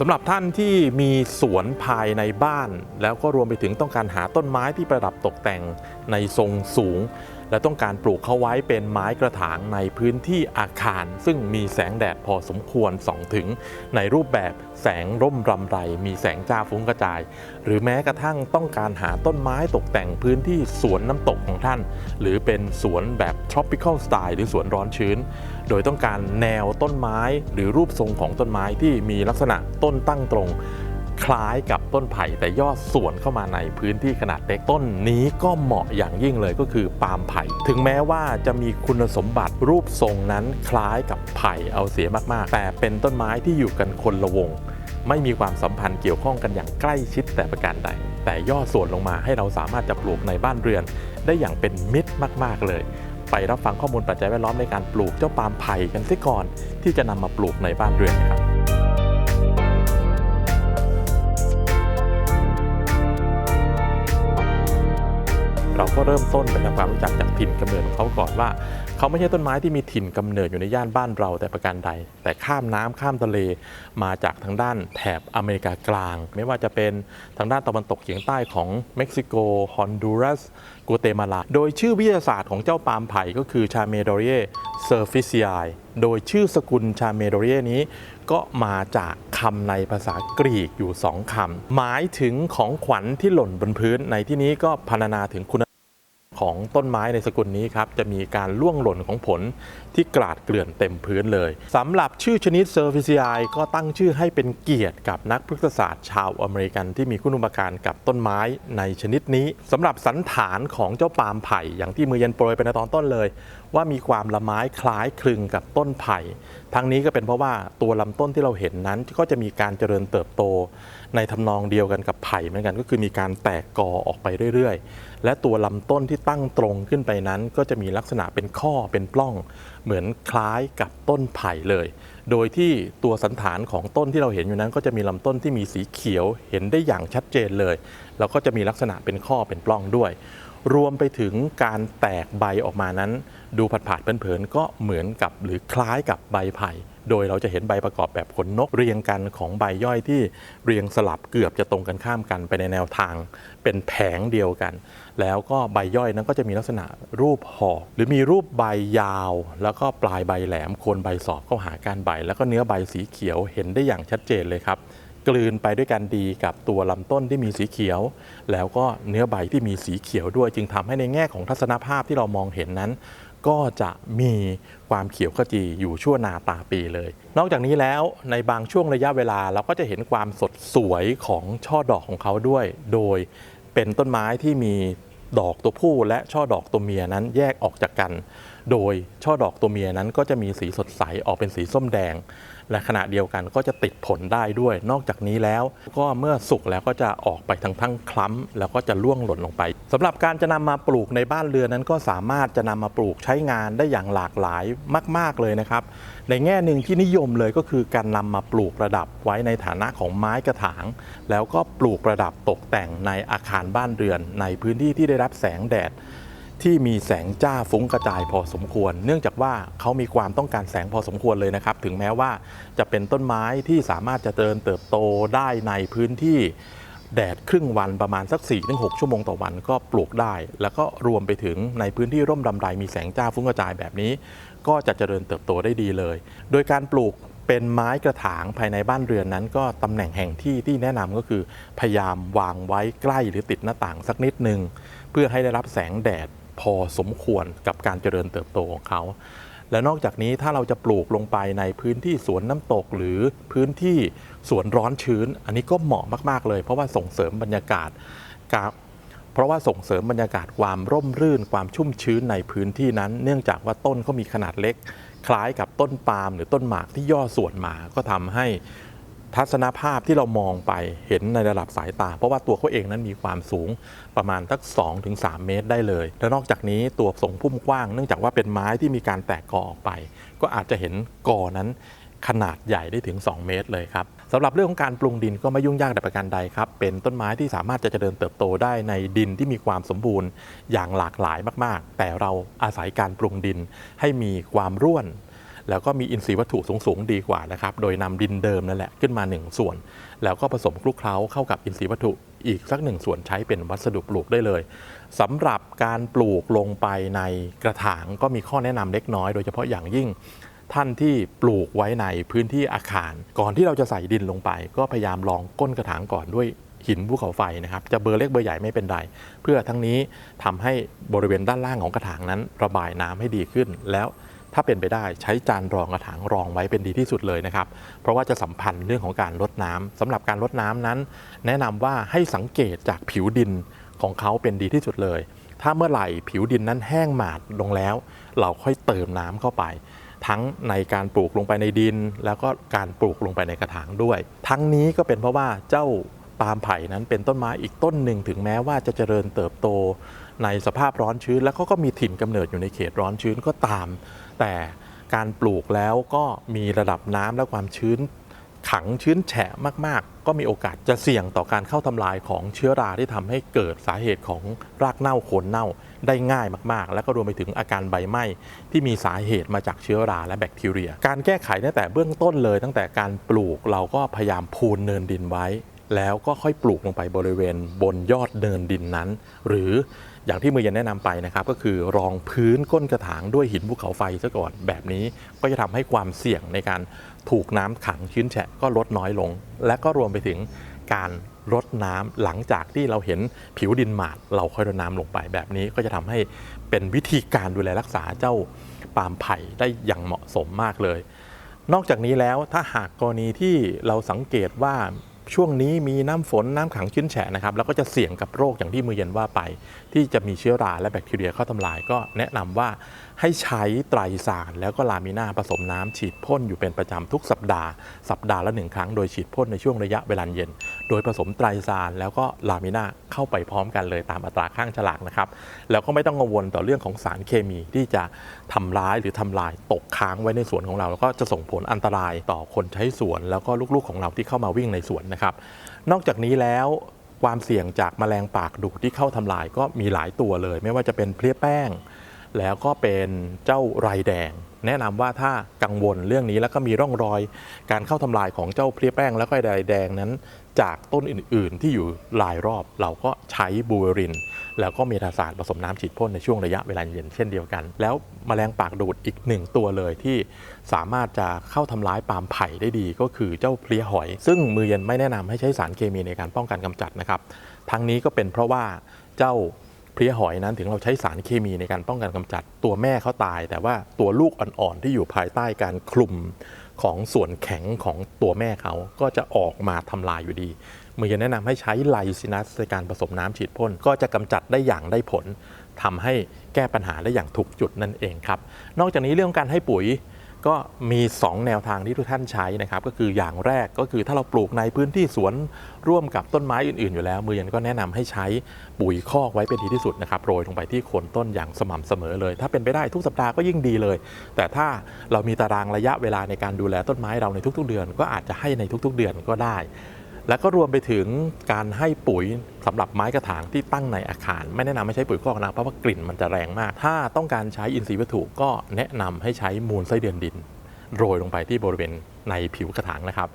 สำหรับท่านที่มีสวนภายในบ้าน แล้วก็รวมไปถึงต้องการหาต้นไม้ที่ประดับตกแต่งในทรงสูง และต้องการปลูกเขาไว้เป็นไม้กระถางในพื้นที่อาคาร ซึ่งมีแสงแดดพอสมควรส่องถึง ในรูปแบบแสงร่มรำไร มีแสงจ้าฟุ้งกระจาย หรือแม้กระทั่งต้องการหาต้นไม้ตกแต่งพื้นที่สวนน้ำตกของท่าน หรือเป็นสวนแบบ tropical style หรือสวนร้อนชื้น โดยต้องการแนวต้นไม้หรือรูปทรงของต้นไม้ที่มีลักษณะต้นตั้งตรง คล้ายกับต้นไผ่แต่ยอดส่วนเข้ามาในพื้นที่ขนาดเล็กต้นนี้ก็เหมาะอย่างยิ่งเลยก็คือปาล์มไผ่ ถึงแม้ว่าจะมีคุณสมบัติรูปทรงนั้นคล้ายกับไผ่เอาเสียมากๆ แต่เป็นต้นไม้ที่อยู่กันคนละวง ไม่มีความสัมพันธ์เกี่ยวข้องกันอย่างใกล้ชิดแต่ประการใด แต่ย่อส่วนลงมาให้เราสามารถจะปลูกในบ้านเรือน ได้อย่างเป็นมิตรมาก ๆเลยไปรับฟังข้อมูลปัจจัยแวดล้อมในการปลูกเจ้าปาล์มไผ่กันเสียก่อน ที่จะนำมาปลูกในบ้านเรือนนะครับ เราก็เริ่มต้นไปทำความรู้จักจากถิ่นกำเนิดของเขาก่อนว่า เขาไม่ใช่ต้นไม้ที่มีถิ่นกำเนิดอยู่ในย่านบ้านเราแต่ประการใด แต่ข้ามน้ำข้ามทะเลมาจากทางด้านแถบอเมริกากลาง ไม่ว่าจะเป็นทางด้านตะวันตกเฉียงใต้ของเม็กซิโกฮอนดูรัสกัวเตมาลา โดยชื่อวิทยาศาสตร์ของเจ้าปาล์มไผ่ก็คือชาเมโดเรียเซอร์ฟิเซียโดยชื่อสกุลชาเมโดเรียนี้ก็มาจากคำในภาษากรีกอยู่สองคำ หมายถึงของขวัญที่หล่นบนพื้นในที่นี้ก็พรรณนาถึงคุณ ของต้นไม้ในสกุลนี้ครับ จะมีการล่วงหล่นของผลที่กราดเกลื่อนเต็มพื้นเลยสำหรับชื่อชนิดเซอร์ฟิซีก็ตั้งชื่อให้เป็นเกียรติกับนักพฤกษศาสตร์ชาวอเมริกันที่มีคุณอุปการกับต้นไม้ในชนิดนี้สำหรับสันฐานของเจ้าปาล์มไผ่อย่างที่มือเย็นโปรยไปในตอนต้นเลย ว่ามีความละไม้คล้ายคลึงกับต้นไผ่ทั้งนี้ก็เป็นเพราะว่าตัวลำต้นที่เราเห็นนั้นก็จะมีการเจริญเติบโต ในทำนองเดียวกันกับไผ่เหมือนกันก็คือมีการแตกกอออกไปเรื่อย ๆ และตัวลำต้นที่ตั้งตรงขึ้นไปนั้น ก็จะมีลักษณะเป็นข้อเป็นปล้อง เหมือนคล้ายกับต้นไผ่เลย โดยที่ตัวสันฐานของต้นที่เราเห็นอยู่นั้น ก็จะมีลำต้นที่มีสีเขียวเห็นได้อย่างชัดเจนเลย แล้วก็จะมีลักษณะเป็นข้อเป็นปล้องด้วย รวมไปถึงการแตกใบออกมานั้น ดูผัดผาดๆเผินๆก็เหมือนกับหรือคล้ายกับใบไผ่ โดยเราจะเห็นใบประกอบแบบขนนกเรียงกันของใบย่อยที่เรียงสลับเกือบจะตรงกันข้ามกันไปในแนวทาง เป็นแผงเดียวกัน แล้วก็ใบย่อยนั้นก็จะมีลักษณะรูปหอกหรือมีรูปใบยาว แล้วก็ปลายใบแหลมโคนใบสอบเข้าหาการใบ แล้วก็เนื้อใบสีเขียวเห็นได้อย่างชัดเจนเลยครับกลืนไปด้วยกันดีกับตัวลำต้นที่มีสีเขียว แล้วก็เนื้อใบที่มีสีเขียวด้วย จึงทำให้ในแง่ของทัศนภาพที่เรามองเห็นนั้น ก็จะมีความเขียวขจีอยู่ชั่วนาตาปีเลย นอกจากนี้แล้วในบางช่วงระยะเวลาเราก็จะเห็นความสดสวยของช่อดอกของเขาด้วย โดยเป็นต้นไม้ที่มีดอกตัวผู้และช่อดอกตัวเมียนั้นแยกออกจากกัน โดยช่อดอกตัวเมียนั้นก็จะมีสีสดใสออกเป็นสีส้มแดง และขณะเดียวกันก็จะติดผลได้ด้วย นอกจากนี้แล้ว ก็เมื่อสุกแล้วก็จะออกไปทางทั้งคล้ำแล้วก็จะล่วงหล่นลงไปสำหรับการจะนำมาปลูกในบ้านเรือนนั้นก็สามารถจะนำมาปลูกใช้งานได้อย่างหลากหลายมาก ๆเลยนะครับ ในแง่หนึ่งที่นิยมเลยก็คือการนำมาปลูกประดับไว้ในฐานะของไม้กระถาง แล้วก็ปลูกประดับตกแต่งในอาคารบ้านเรือน ในพื้นที่ที่ได้รับแสงแดด ที่มีแสงจ้าฟุ้งกระจายพอสมควร เนื่องจากว่าเขามีความต้องการแสงพอสมควรเลยนะครับ ถึงแม้ว่าจะเป็นต้นไม้ที่สามารถจะเจริญเติบโตได้ในพื้นที่แดดครึ่งวันประมาณสัก 4-6 ชั่วโมงต่อวันก็ปลูกได้ แล้วก็รวมไปถึงในพื้นที่ร่มรำไรมีแสงจ้าฟุ้งกระจายแบบนี้ ก็จะเจริญเติบโตได้ดีเลย โดยการปลูกเป็นไม้กระถางภายในบ้านเรือนนั้น ก็ตำแหน่งแห่งที่ที่แนะนำก็คือ พยายามวางไว้ใกล้หรือติดหน้าต่างสักนิดหนึ่งเพื่อให้ได้รับแสงแดด พอสมควรกับการเจริญเติบโตของเขา และนอกจากนี้ถ้าเราจะปลูกลงไปในพื้นที่สวนน้ำตกหรือพื้นที่สวนร้อนชื้น อันนี้ก็เหมาะมาก ๆ เลย เพราะว่าส่งเสริมบรรยากาศกับเพราะว่าส่งเสริมบรรยากาศความร่มรื่นความชุ่มชื้นในพื้นที่นั้น เนื่องจากว่าต้นเขามีขนาดเล็ก คล้ายกับต้นปาล์มหรือต้นหมากที่ย่อส่วนมาก็ทำให้ ทัศนภาพที่เรามองไปเห็นในระดับสายตา เพราะว่าตัวเขาเองนั้นมีความสูงประมาณสัก2-3ถึง3เมตรได้เลย และนอกจากนี้ตัวทรงพุ่มกว้าง เนื่องจากว่าเป็นไม้ที่มีการแตกกอออกไป ก็อาจจะเห็นกอนั้นขนาดใหญ่ได้ถึง 2 เมตรเลยครับสำหรับเรื่องของการปรุงดินก็ไม่ยุ่งยากแต่ประการใดครับ เป็นต้นไม้ที่สามารถจะเจริญเติบโตได้ในดินที่มีความสมบูรณ์อย่างหลากหลายมาก ๆ แต่เราอาศัยการปรุงดินให้มีความร่วน แล้วก็มีอินทรีย์วัตถุสูงๆดีกว่านะครับ โดยนำดินเดิมนั่นแหละขึ้นมา 1 ส่วน แล้วก็ผสมคลุกเคล้าเข้ากับอินทรีย์วัตถุอีกสักหนึ่งส่วนใช้เป็นวัสดุปลูกได้เลยสำหรับการปลูกลงไปในกระถางก็มีข้อแนะนำเล็กน้อย โดยเฉพาะอย่างยิ่งท่านที่ปลูกไว้ในพื้นที่อาคาร ก่อนที่เราจะใส่ดินลงไป ก็พยายามลองก้นกระถางก่อนด้วยหินภูเขาไฟนะครับ จะเบอร์เล็กเบอร์ใหญ่ไม่เป็นไร เพื่อทั้งนี้ทำให้บริเวณด้านล่างของกระถางนั้น ระบายน้ำให้ดีขึ้นแล้ว ถ้าเป็นไปได้ใช้จานรองกระถางรองไว้เป็นดีที่สุดเลยนะครับ เพราะว่าจะสัมพันธ์เรื่องของการลดน้ำสำหรับการลดน้ำนั้น แนะนำว่าให้สังเกตจากผิวดินของเขาเป็นดีที่สุดเลย ถ้าเมื่อไหร่ผิวดินนั้นแห้งหมาดลงแล้ว เราค่อยเติมน้ำเข้าไป ทั้งในการปลูกลงไปในดิน แล้วก็การปลูกลงไปในกระถางด้วย ทั้งนี้ก็เป็นเพราะว่าเจ้าปาล์มไผ่นั้นเป็นต้นไม้อีกต้นหนึ่งถึงแม้ว่าจะเจริญเติบโต ในสภาพร้อนชื้น แล้วเขาก็มีถิ่นกำเนิดอยู่ในเขตร้อนชื้นก็ตาม แต่การปลูกแล้วก็มีระดับน้ำและความชื้น ขังชื้นแฉะมากๆ ก็มีโอกาสจะเสี่ยงต่อการเข้าทำลายของเชื้อราที่ทำให้เกิดสาเหตุของรากเน่าโคนเน่าได้ง่ายมากๆ และก็รวมไปถึงอาการใบไหม้ที่มีสาเหตุมาจากเชื้อราและแบคทีเรีย การแก้ไขตั้งแต่เบื้องต้นเลย ตั้งแต่การปลูกเราก็พยายามพูนเนินดินไว้ แล้วก็ค่อยปลูกลงไปบริเวณบนยอดเนินดินนั้น หรืออย่างที่มือเย็นแนะนำไปนะครับ ก็คือรองพื้นก้นกระถางด้วยหินภูเขาไฟซะก่อนแบบนี้ก็จะทำให้ความเสี่ยงในการถูกน้ำขังชื้นแฉะก็ลดน้อยลง และก็รวมไปถึงการรดน้ำหลังจากที่เราเห็นผิวดินหมาด เราค่อยรดน้ำลงไปแบบนี้ก็จะทำให้เป็นวิธีการดูแลรักษาเจ้าปาล์มไผ่ได้อย่างเหมาะสมมากเลย นอกจากนี้แล้วถ้าหากกรณีที่เราสังเกตว่า ช่วงนี้มีน้ำฝนน้ำขังชื้นแฉะนะครับแล้วก็จะเสี่ยงกับโรคอย่างที่มือเย็นว่าไป ที่จะมีเชื้อราและแบคทีเรียเข้าทำลาย ก็แนะนำว่าให้ใช้ไตรสารแล้วก็ลามิน่าผสมน้ำฉีดพ่นอยู่เป็นประจำทุกสัปดาห์สัปดาห์ละหนึ่งครั้งโดยฉีดพ่นในช่วงระยะเวลาเย็น โดยผสมไตรสารแล้วก็ลามิน่าเข้าไปพร้อมกันเลยตามอัตราข้างฉลากนะครับแล้วก็ไม่ต้องกังวลต่อเรื่องของสารเคมีที่จะทำร้ายหรือทำลายตกค้างไว้ในสวนของเรา แล้วก็จะส่งผลอันตรายต่อคนใช้สวน แล้วก็ลูกๆของเราที่เข้ามาวิ่งในสวนนะครับนอกจากนี้แล้วความเสี่ยงจากแมลงปากดูดที่เข้าทำลายก็มีหลายตัวเลย ไม่ว่าจะเป็นเพลี้ยแป้ง แล้วก็เป็นเจ้าไรแดง แนะนำว่าถ้ากังวลเรื่องนี้แล้วก็มีร่องรอยการเข้าทำลายของเจ้าเพลี้ยแป้งแล้วก็ไรแดงนั้น จากต้นอื่น ๆ ที่อยู่รายรอบเราก็ใช้บูเวอริน แล้วก็เมทาศาสตร์ผสมน้ำฉีดพ่นในช่วงระยะเวลาเย็นเช่นเดียวกัน แล้วแมลงปากดูดอีกหนึ่งตัวเลยที่สามารถจะเข้าทำร้ายปาล์มไผ่ได้ดีก็คือเจ้าเพลี้ยหอย ซึ่งมือเย็นไม่แนะนำให้ใช้สารเคมีในการป้องกันกำจัดนะครับ ทั้งนี้ก็เป็นเพราะว่าเจ้า เพลี้ยหอยนั้นถึงเราใช้สารเคมีในการป้องกันกำจัด ตัวแม่เขาตาย แต่ว่าตัวลูกอ่อนๆที่อยู่ภายใต้การคลุมของส่วนแข็งของตัวแม่เขาก็จะออกมาทำลายอยู่ดีมือจะแนะนำให้ใช้ไลซินัสในการผสมน้ำฉีดพ่นก็จะกำจัดได้อย่างได้ผลทำให้แก้ปัญหาได้อย่างถูกจุดนั่นเองครับ นอกจากนี้เรื่องการให้ปุ๋ย ก็มี 2 แนวทางที่ทุกท่านใช้นะครับ ก็คืออย่างแรกก็คือถ้าเราปลูกในพื้นที่สวนร่วมกับต้นไม้อื่น ๆ อยู่แล้ว มือเย็นก็แนะนำให้ใช้ปุ๋ยคอกไว้เป็นทีที่สุดนะครับโรยลงไปที่โคนต้นอย่างสม่ำเสมอเลย ถ้าเป็นไปได้ทุกสัปดาห์ก็ยิ่งดีเลย แต่ถ้าเรามีตารางระยะเวลาในการดูแลต้นไม้เราในทุก ๆ เดือน ก็อาจจะให้ในทุก ๆ เดือนก็ได้ แล้วก็รวมไปถึงการให้ปุ๋ยสำหรับไม้กระถางที่ตั้งในอาคาร ไม่แนะนำให้ใช้ปุ๋ยคอกนะเพราะว่ากลิ่นมันจะแรงมาก ถ้าต้องการใช้อินทรีย์วัตถุก็แนะนำให้ใช้มูลไส้เดือนดิน โรยลงไปที่บริเวณในผิวกระถางนะครับ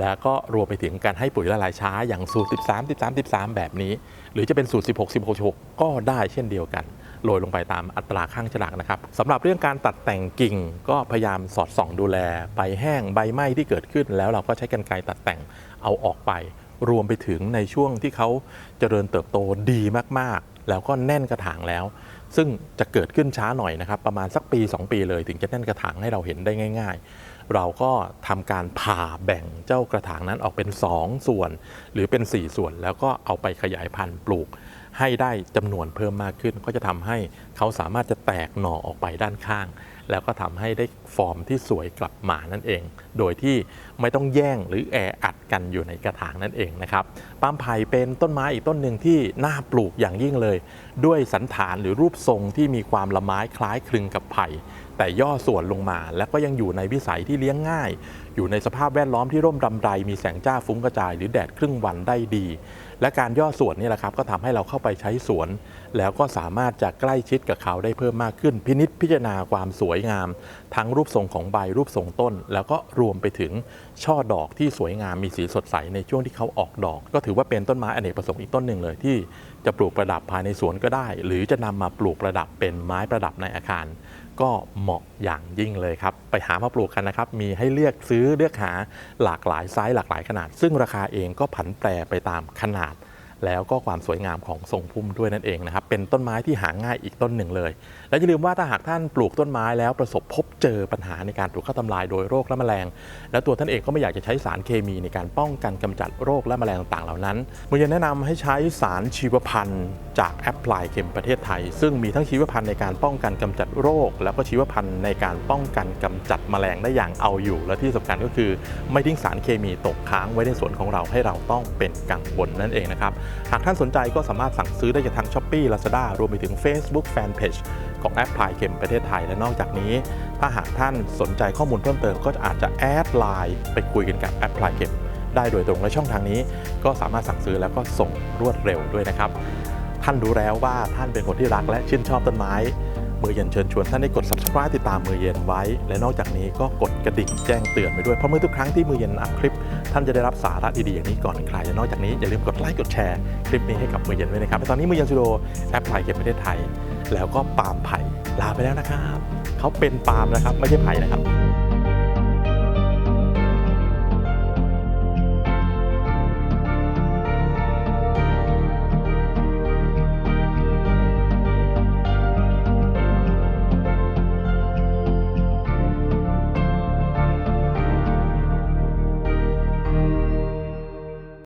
แล้วก็รวมไปถึงการให้ปุ๋ยละลายช้าอย่างสูตร 13 13 13 แบบนี้ หรือจะเป็นสูตร 16 16 16 ก็ได้เช่นเดียวกัน โรยลงไปตามอัตราข้างฉลากนะครับสำหรับเรื่องการตัดแต่งกิ่งก็พยายามสอดส่องดูแลใบแห้งใบไหม้ที่เกิดขึ้น แล้วเราก็ใช้กรรไกรตัดแต่งเอาออกไป รวมไปถึงในช่วงที่เขาเจริญเติบโตดีมากๆ แล้วก็แน่นกระถางแล้ว ซึ่งจะเกิดขึ้นช้าหน่อยนะครับ ประมาณสักปี 2 ปีเลย ถึงจะแน่นกระถางให้เราเห็นได้ง่าย ๆ เราก็ทำการผ่าแบ่งเจ้ากระถางนั้นออกเป็น 2 ส่วน หรือเป็น 4 ส่วน แล้วก็เอาไปขยายพันธุ์ปลูก ให้ได้จำนวนเพิ่มมากขึ้น ก็จะทำให้เขาสามารถจะแตกหน่อออกไปด้านข้าง แล้วก็ทำให้ได้ฟอร์มที่สวยกลับมานั่นเอง โดยที่ไม่ต้องแย่งหรือแออัดกันอยู่ในกระถางนั่นเองนะครับปาล์มไผ่เป็นต้นไม้อีกต้นหนึ่งที่น่าปลูกอย่างยิ่งเลย ด้วยสันฐานหรือรูปทรงที่มีความละไม้คล้ายคลึงกับไผ่แต่ย่อส่วนลงมาและก็ยังอยู่ในวิสัยที่เลี้ยงง่าย อยู่ในสภาพแวดล้อมที่ร่มรำไรมีแสงจ้าฟุ้งกระจาย หรือแดดครึ่งวันได้ดี และการย่อส่วนนี่แหละครับก็ทำให้เราเข้าไปใช้สวน แล้วก็สามารถจะใกล้ชิดกับเขาได้เพิ่มมากขึ้น พินิษพิจารณาความสวยงาม ทั้งรูปทรงของใบรูปทรงต้น แล้วก็รวมไปถึงช่อดอกที่สวยงามมีสีสดใสในช่วงที่เขาออกดอก ก็ถือว่าเป็นต้นไม้อเนกประสงค์อีกต้นหนึ่งเลยที่จะปลูกประดับภายในสวนก็ได้ หรือจะนำมาปลูกประดับเป็นไม้ประดับในอาคาร ก็เหมาะอย่างยิ่งเลยครับ ไปหามาปลูกกันนะครับ มีให้เลือกซื้อเลือกหาหลากหลายไซส์หลากหลายขนาด ซึ่งราคาเองก็ผันแปรไปตามขนาด แล้วก็ความสวยงามของทรงพุ่มด้วยนั่นเองนะครับ เป็นต้นไม้ที่หาง่ายอีกต้นหนึ่งเลย และอย่าลืมว่าถ้าหากท่านปลูกต้นไม้แล้วประสบพบเจอปัญหาในการถูกฆ่าทำลายโดยโรคและแมลง และตัวท่านเองก็ไม่อยากจะใช้สารเคมีในการป้องกันกำจัดโรคและแมลงต่างๆเหล่านั้นมือยันแนะนำให้ใช้สารชีวพันธุ์ จากแอปพลายเข็มประเทศไทย ซึ่งมีทั้งชีวพันธุ์ในการป้องกันกำจัดโรค แล้วก็ชีวพันธุ์ในการป้องกันกำจัดแมลงได้อย่างเอาอยู่ และที่สำคัญก็คือ ไม่ทิ้งสารเคมีตกค้างไว้ในสวนของเราให้เราต้องเป็นกังวลนั่นเองนะครับ หากท่านสนใจก็สามารถสั่งซื้อได้จากทาง s h อ p e e Lazada รวมไปถึง Facebook Fanpage ของแอปพลายเข็มประเทศไทยและนอกจากนี้ ถ้าหากท่านสนใจข้อมูลเพิ่มเติมก็อาจจะแอดไลน์ไปคุยกันกับแอปพลายเข็มได้โดยตรงและช่องทางนี้ ก็สามารถสั่งซื้อแล้วก็ส่งรวดเร็วด้วยนะครับ ท่านรู้แล้วว่าท่านเป็นคนที่รักและชื่นชอบต้นไม้ มือเย็นเชิญชวนท่านได้กด subscribe ติดตามมือเย็นไว้ และนอกจากนี้ก็กดกระดิ่งแจ้งเตือนไปด้วย เพราะเมื่อทุกครั้งที่มือเย็นอัพคลิป ท่านจะได้รับสาระดีๆอย่างนี้ก่อนใครและนอกจากนี้อย่าลืมกดไลค์กดแชร์คลิปนี้ให้กับมือเย็นด้วยนะครับตอนนี้มือเย็นจูโดแอปพลายเก็บประเทศไทย แล้วก็ปาล์มไผ่ลาไปแล้วนะครับเขาเป็นปาล์มนะครับไม่ใช่ไผ่นะครับ